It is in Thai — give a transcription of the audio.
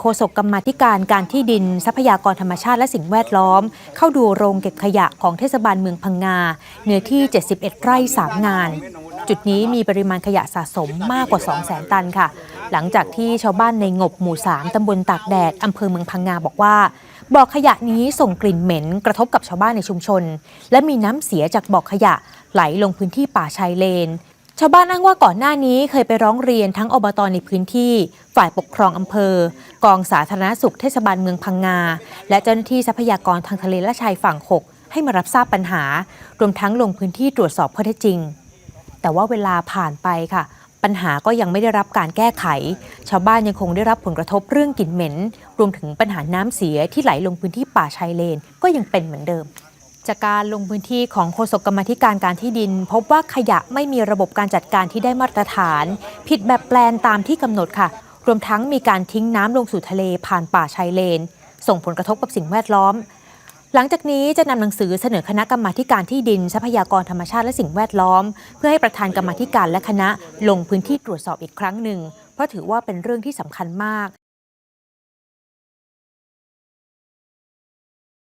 โฆษกกรรมาธิการการที่ดิน ทรัพยากรธรรมชาติและสิ่งแวดล้อม เข้าดูโรงเก็บขยะของเทศบาลเมืองพังงา เนื้อที่ 71 ไร่ 3 งาน จุดนี้มีปริมาณขยะสะสมมากกว่า 200,000 ตันค่ะ หลังจากที่ชาวบ้านในงบหมู่ 3 ตำบลตากแดด อำเภอเมืองพังงาบอกว่าบ่อขยะนี้ส่งกลิ่นเหม็นกระทบกับชาวบ้านในชุมชน และมีน้ำเสียจากบ่อขยะไหลลงพื้นที่ป่าชายเลน ชาวบ้านอ้างว่าก่อนหน้านี้เคยไปร้องเรียนทั้งอบตในพื้นที่ ฝ่ายปกครองอำเภอ กองสาธารณสุขเทศบาลเมืองพังงา และเจ้าหน้าที่ทรัพยากรทางทะเลและชายฝั่ง 6 ให้มารับทราบปัญหา รวมทั้งลงพื้นที่ตรวจสอบข้อเท็จจริง แต่ว่าเวลาผ่านไปค่ะ ปัญหาก็ยังไม่ได้รับการแก้ไข ชาวบ้านยังคงได้รับผลกระทบเรื่องกลิ่นเหม็น รวมถึงปัญหาน้ำเสียที่ไหลลงพื้นที่ป่าชายเลนก็ยังเป็นเหมือนเดิม จากการลงพื้นที่ของโฆษกกรรมธิการการที่ดิน พบว่าขยะไม่มีระบบการจัดการที่ได้มาตรฐาน ผิดแบบแปลนตามที่กำหนดค่ะ รวมทั้งมีการทิ้งน้ำลงสู่ทะเลผ่านป่าชายเลน ส่งผลกระทบกับสิ่งแวดล้อม หลังจากนี้จะนำหนังสือเสนอคณะกรรมาการที่ดิน ทรัพยากรธรรมชาติและสิ่งแวดล้อม เพื่อให้ประธานกรรมาธิการและคณะลงพื้นที่ตรวจสอบอีกครั้งหนึ่ง เพราะถือว่าเป็นเรื่องที่สำคัญมาก